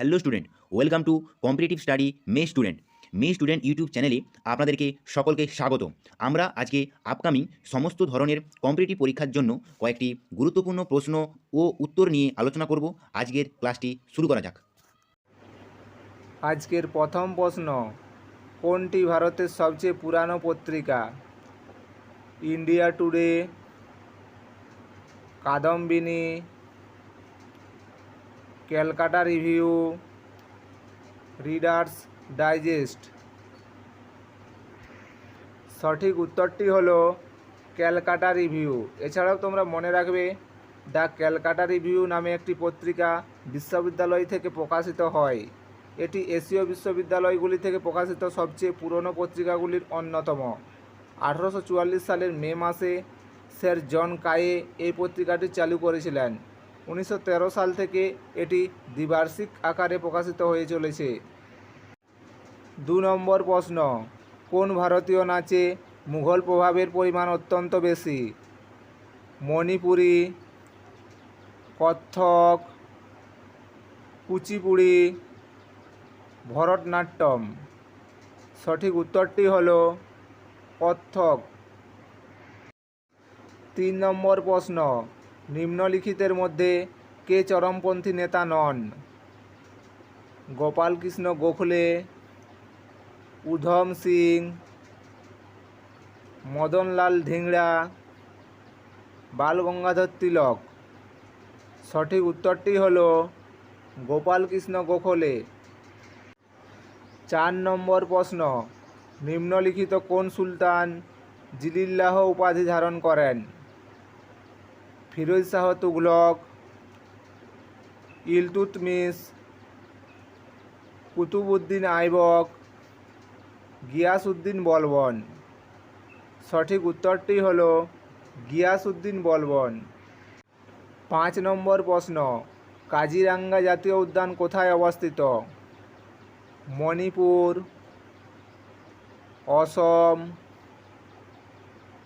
Hello student welcome to competitive study may student may student YouTube চ্যানেলে আপনাদেরকে সকলকে স্বাগত। আমরা আজকে আপকামিং সমস্ত ধরনের কম্পিটিটিভ পরীক্ষার জন্য কয়েকটি গুরুত্বপূর্ণ প্রশ্ন ও উত্তর নিয়ে আলোচনা করব। আজকের ক্লাসটি শুরু করা যাক। আজকের প্রথম প্রশ্ন, কোনটি ভারতের সবচেয়ে পুরানো পত্রিকা? India Today Kadambini Calcutta review, readers digest. সঠিক উত্তরটি হলো ক্যালকাটা রিভিউ। এছাড়াও তোমরা মনে রাখবে, দ্য ক্যালকাটা রিভিউ নামে একটি পত্রিকা বিশ্ববিদ্যালয় থেকে প্রকাশিত হয়। এটি এশীয় বিশ্ববিদ্যালয়গুলি থেকে প্রকাশিত সবচেয়ে পুরনো পত্রিকাগুলির অন্যতম। আঠারোশো চুয়াল্লিশ সালের মে মাসে স্যার জন কায়ে এই পত্রিকাটি চালু করেছিলেন। উনিশশো তেরো সাল থেকে এটি দ্বিবার্ষিক আকারে প্রকাশিত হয়ে চলেছে। দু নম্বর প্রশ্ন, কোন ভারতীয় নাচে মুঘল প্রভাবের পরিমাণ অত্যন্ত বেশি? মণিপুরি, কত্থক, কুচিপুড়ি, ভরতনাট্যম। সঠিক উত্তরটি হল কত্থক। তিন নম্বর প্রশ্ন নিম্নলিখিতের মধ্যে কে চরমপন্থী নেতা নন? গোপালকৃষ্ণ গোখলে, উধম সিং, মদনলাল ধিংড়া বালগঙ্গাধর তিলক। সঠিক উত্তরটি হল গোপালকৃষ্ণ গোখলে। চার নম্বর প্রশ্ন, নিম্নলিখিত কোন সুলতান জিলিল্লাহ উপাধি ধারণ করেন? ফিরোজ শাহ তুগলক ইলতুতমিস কুতুবউদ্দিন আইবক, গিয়াসউদ্দিন বলবন। সঠিক উত্তরটি হল গিয়াসউদ্দিন বলবন। পাঁচ নম্বর প্রশ্ন, কাজিরাঙ্গা জাতীয় উদ্যান কোথায় অবস্থিত? মণিপুর, অসম,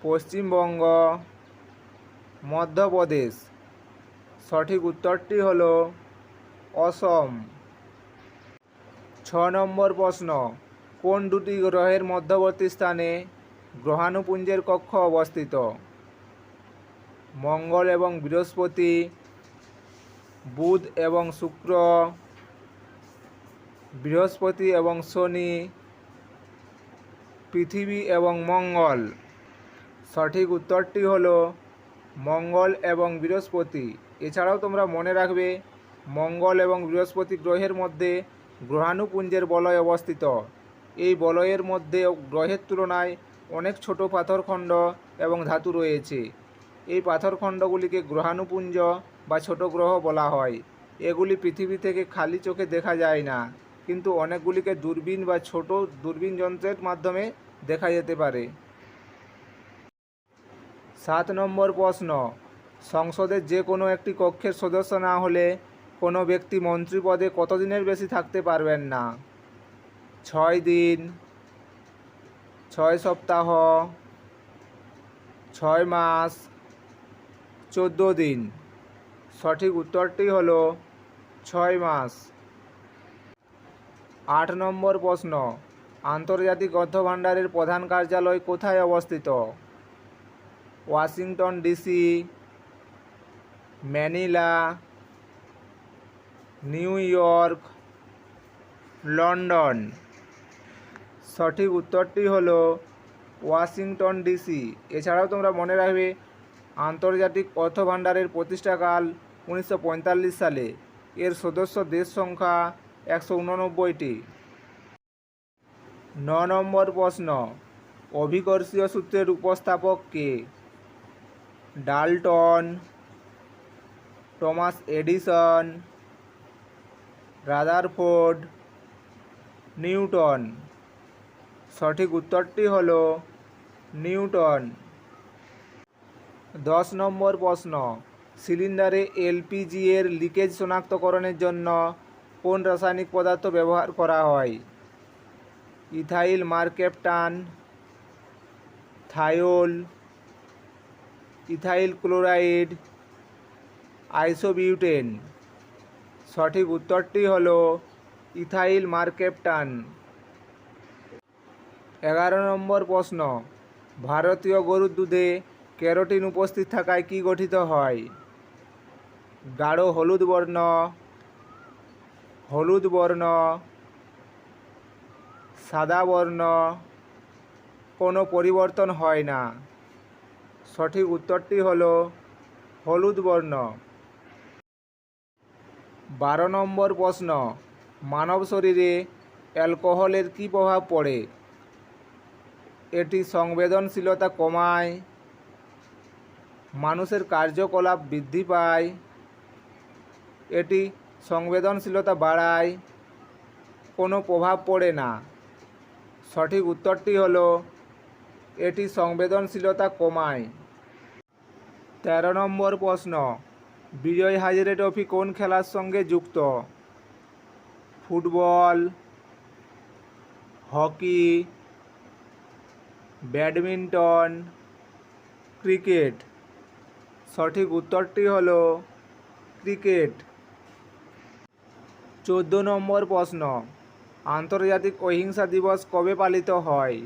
পশ্চিমবঙ্গ মধ্যপ্রদেশ। সঠিক উত্তরটি হল অসম। ছ নম্বর প্রশ্ন, কোন দুটি গ্রহের মধ্যবর্তী স্থানে গ্রহাণুপুঞ্জের কক্ষ অবস্থিত? মঙ্গল এবং বৃহস্পতি, বুধ এবং শুক্র, বৃহস্পতি এবং শনি, পৃথিবী এবং মঙ্গল। সঠিক উত্তরটি হলো মঙ্গল এবং বৃহস্পতি। এছাড়াও তোমরা মনে রাখবে, মঙ্গল এবং বৃহস্পতি গ্রহের মধ্যে গ্রহাণুপুঞ্জের বলয় অবস্থিত। এই বলয়ের মধ্যে গ্রহের তুলনায় অনেক ছোট পাথরখণ্ড এবং ধাতু রয়েছে। এই পাথরখণ্ডগুলিকে গ্রহাণুপুঞ্জ বা ছোট গ্রহ বলা হয়। এগুলি পৃথিবী থেকে খালি চোখে দেখা যায় না, কিন্তু অনেকগুলিকে দূরবীন বা ছোট দূরবীন যন্ত্রের মাধ্যমে দেখা যেতে পারে। নম্বর প্রশ্ন, সংসদের যে কোনো একটি কক্ষের সদস্য না হলে কোনো ব্যক্তি মন্ত্রী পদে কতদিনের বেশি থাকতে পারবেন না? ছয় দিন, ছয় সপ্তাহ, ছয় মাস, চোদ্দ দিন। সঠিক উত্তরটি হল ছয় মাস। আট নম্বর প্রশ্ন, আন্তর্জাতিক অর্থভাণ্ডারের প্রধান কার্যালয় কোথায় অবস্থিত? Washington DC, Manila, New York, London. সঠিক উত্তরটি হলো ওয়াশিংটন ডিসি। এছাড়াও তোমরা মনে রাখবে, আন্তর্জাতিক অর্থভাণ্ডারের প্রতিষ্ঠাকাল উনিশশো পঁয়তাল্লিশ সালে। এর সদস্য দেশ সংখ্যা একশো উননব্বইটি। ন নম্বর প্রশ্ন, অভিকর্ষীয় সূত্রের উপস্থাপক কে? Dalton, Thomas Edison, Rutherford, Newton. সঠিক উত্তরটি হল নিউটন। দশ নম্বর প্রশ্ন, সিলিন্ডারে এলপিজি এর লিকেজ শনাক্তকরণের জন্য কোন রাসায়নিক পদার্থ ব্যবহার করা হয়? Ethyl, mercaptan thiol ethyl chloride isobutane. সঠিক উত্তরটি হল ইথাইল মার্কেপটান। এগারো নম্বর প্রশ্ন, ভারতীয় গরুর দুধে ক্যারোটিন উপস্থিত থাকায় কি গঠিত হয়? গাঢ় হলুদ বর্ণ হলুদ বর্ণ, সাদা বর্ণ, কোনো পরিবর্তন হয় না। সঠিক উত্তরটি হল হলুদ বর্ণ। বারো নম্বর প্রশ্ন, মানব শরীরে অ্যালকোহলের কী প্রভাব পড়ে? এটি সংবেদনশীলতা কমায়, মানুষের কার্যকলাপ বৃদ্ধি পায়, এটি সংবেদনশীলতা বাড়ায়, কোনো প্রভাব পড়ে না। সঠিক উত্তরটি হলো এটি সংবেদনশীলতা কমায়। তেরো নম্বর প্রশ্ন, বিজয় হাজারে ট্রফি কোন খেলার সঙ্গে যুক্ত? Football, hockey, badminton, cricket. সঠিক উত্তরটি হল ক্রিকেট। চোদ্দ নম্বর প্রশ্ন, আন্তর্জাতিক অহিংসা দিবস কবে পালিত হয়?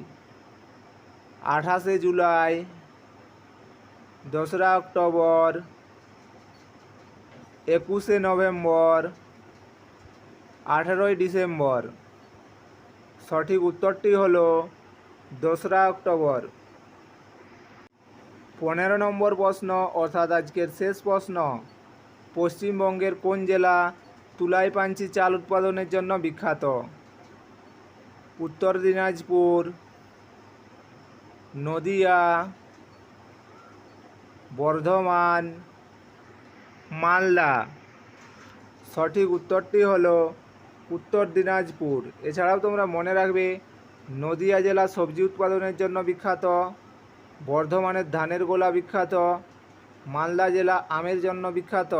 আঠাশে জুলাই, দোসরা অক্টোবর, একুশে নভেম্বর, আঠেরোই ডিসেম্বর। সঠিক উত্তরটি হল দোসরা অক্টোবর। পনেরো নম্বর প্রশ্ন, অর্থাৎ আজকের শেষ প্রশ্ন, পশ্চিমবঙ্গের কোন জেলা তুলাই পাঞ্চি চাল উৎপাদনের জন্য বিখ্যাত? উত্তর দিনাজপুর নদিয়া, বর্ধমান, মালদা। সঠিক উত্তরটি হলো উত্তর দিনাজপুর। এছাড়াও তোমরা মনে রাখবে, নদিয়া জেলা সবজি উৎপাদনের জন্য বিখ্যাত, বর্ধমানের ধানের গোলা বিখ্যাত, মালদা জেলা আমের জন্য বিখ্যাত।